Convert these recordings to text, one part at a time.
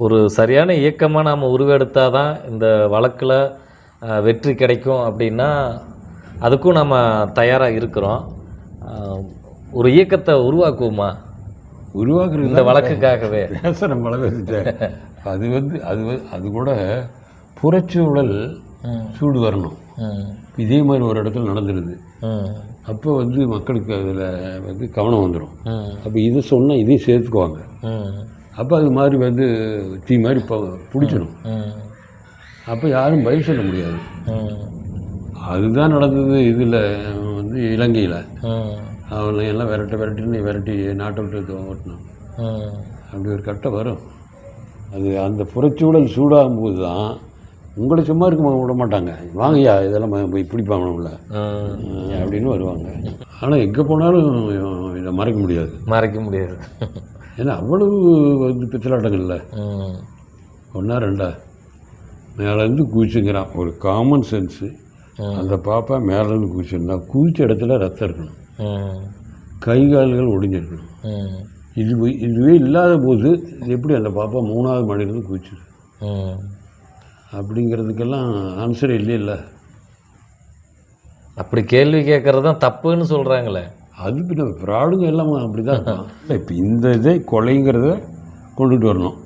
ஒரு சரியான இயக்கமாக நாம் உருவெடுத்தால் தான் இந்த வழக்கில் வெற்றி கிடைக்கும் அப்படின்னா அதுக்கும் நம்ம தயாராக இருக்கிறோம். ஒரு இயக்கத்தை உருவாக்குவோமா? உருவாக்குறது இந்த வழக்குக்காகவே. பேசுகிற பேசிட்டேன் அது வந்து அது அது கூட புறச்சூழல் சூடு வரணும். இதே மாதிரி ஒரு இடத்துல நடந்துருது. ம், அப்போ வந்து மக்களுக்கு அதில் வந்து கவனம் வந்துடும் அப்போ இதை சொன்னால் இதையும் சேர்த்துக்குவாங்க. அப்போ அது மாதிரி வந்து தீ மாதிரி இப்போ பிடிச்சிடும் அப்போ யாரும் பதில் சொல்ல முடியாது. அதுதான் நடந்தது இதில் வந்து இலங்கையில். ம், அவனை எல்லாம் விரட்ட விரட்டின்னு விரட்டி நாட்டை விட்டு ஓட்டினான் ம், அப்படி ஒரு கட்டம் வரும். அது அந்த புறச்சூழல் சூடாகும் போது தான் உங்களை சும்மா இருக்க விட மாட்டாங்க. வாங்கய்யா இதெல்லாம் இப்படி பிடிப்பாங்கல்ல. அப்படின்னு வருவாங்க. ஆனால் எங்கே போனாலும் இதை மறைக்க முடியாது. மறைக்க முடியாது. ஏன்னா அவ்வளவு வந்து பித்தலாட்டங்கள்ல. ஒன்றா ரெண்டா? மேலேருந்து குதிச்சுங்கிறான். ஒரு காமன் சென்ஸு. அந்த பாப்பா மேலேருந்து குதிச்சிருந்தா குதிச்ச இடத்துல ரத்தம் இருக்கணும். கை கால்கள் ஒடிஞ்சிருக்கணும். இது இதுவே இல்லாத போது எப்படி அந்த பாப்பா மூணாவது மணிலேருந்து குதிச்சிரு ம். அப்படிங்கிறதுக்கெல்லாம் ஆன்சர் இல்லைல்ல. அப்படி கேள்வி கேட்கறது தான் தப்புன்னு சொல்கிறாங்களே அது பின்ன ஃப்ராடுங்க எல்லாம் அப்படி தான் இப்போ இந்த இதை கொலைங்கிறத கொண்டுட்டு வரணும்.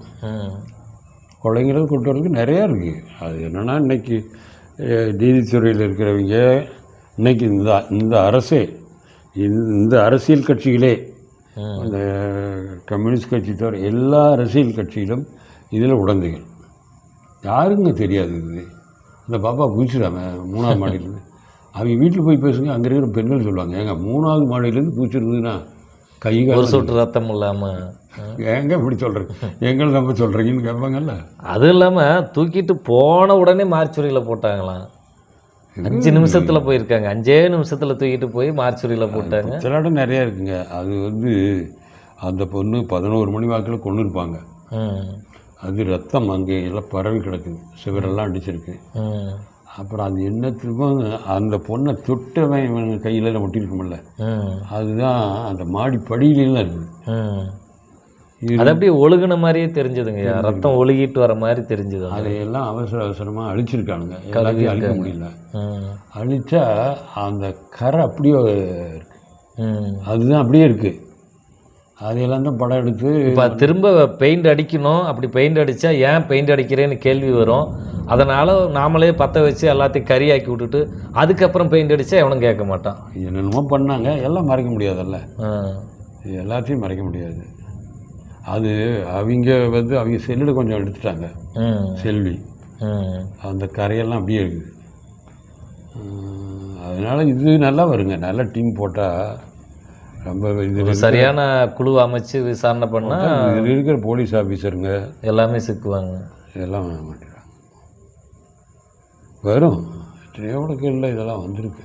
கொலைங்கிறத கொண்டு வரதுக்கு நிறையா இருக்குது அது என்னென்னா இன்னைக்கு அஹ், நீதித்துறையில் இருக்கிறவங்க இன்னைக்கு இந்த இந்த அரசே இந்த- இந்த அரசியல் கட்சிகளே. அந்த கம்யூனிஸ்ட் கட்சி தவிர எல்லா அரசியல் கட்சியிலும் இதில் உடந்தைகள். யாருங்க தெரியாது இது? இந்த பாப்பா குதிச்சிடாம மூணாவது மாடியிலேருந்து அவங்க வீட்டில் போய் பேசுங்க அங்கே இருக்கிற பெண்கள் சொல்லுவாங்க. ஏங்க மூணாவது மாடியிலேருந்து குதிச்சிருந்ததுன்னா கை ஒரு சொட்டு ரத்தம் இல்லாமல் ஏங்க இப்படி சொல்கிறேன் எங்களை நம்ப சொல்கிறீங்கன்னு கேட்பாங்கல்ல அது இல்லாமல் தூக்கிட்டு போன உடனே மார்ச்சுரியில் போட்டாங்களாம். அஞ்சு நிமிஷத்தில் போயிருக்காங்க. அஞ்சே நிமிஷத்தில் தூக்கிட்டு போய் மார்ச்சுரியில் போட்டாங்க. சிலாட்டம் நிறையா இருக்குங்க. அது வந்து அந்த பொண்ணு பதினோரு மணி வாக்கில் கொண்டு இருப்பாங்க அது ரத்தம் அங்கே எல்லாம் பரவி கிடக்குது. சிவரெல்லாம் அடிச்சிருக்கு. அப்புறம் அது என்ன திரும்ப அந்த பொண்ணை தொட்டவன் இவன் கையில் ஒட்டியிருக்குமில்ல அதுதான் அந்த மாடி படியிலாம் இருக்குது அது அப்படியே ஒழுகுன மாதிரியே தெரிஞ்சதுங்க ரத்தம் ஒழுகிட்டு வர மாதிரி தெரிஞ்சது அது. அதையெல்லாம் அவசர அவசரமாக அழிச்சிருக்கானுங்க. எல்லாத்தையும் அழிக்க முடியல. அழிச்சா அந்த கரை அப்படியே இருக்கு ம். அதுதான் அப்படியே இருக்குது அதையெல்லாம் தான் படம் எடுத்து இப்போ திரும்ப பெயிண்ட் அடிக்கணும் அப்படி பெயிண்ட் அடித்தா ஏன் பெயிண்ட் அடிக்கிறேன்னு கேள்வி வரும். அதனால் நாமளே பற்ற வச்சு எல்லாத்தையும் கறியாக்கி விட்டுட்டு அதுக்கப்புறம் பெயிண்ட் அடித்தா எவனும் கேட்க மாட்டான். என்னென்னமோ பண்ணாங்க எல்லாம் மறைக்க முடியாதல்ல. எல்லாத்தையும் மறைக்க முடியாது. அது அவங்க வந்து அவங்க செல்லில் கொஞ்சம் எடுத்துட்டாங்க. செல்வி. அந்த கரையெல்லாம் அப்படியே இருக்குது அதனால இது நல்லா வருங்க. நல்ல டீம் போட்டால் ரொம்ப சரியான குழு அமைச்சு விசாரணை பண்ணால் இதில் இருக்கிற போலீஸ் ஆஃபீஸருங்க எல்லாமே சிக்குவாங்க. இதெல்லாம் மாட்டேறாங்க வரும். எத்தனையோ வழக்குகளில் இதெல்லாம் வந்திருக்கு.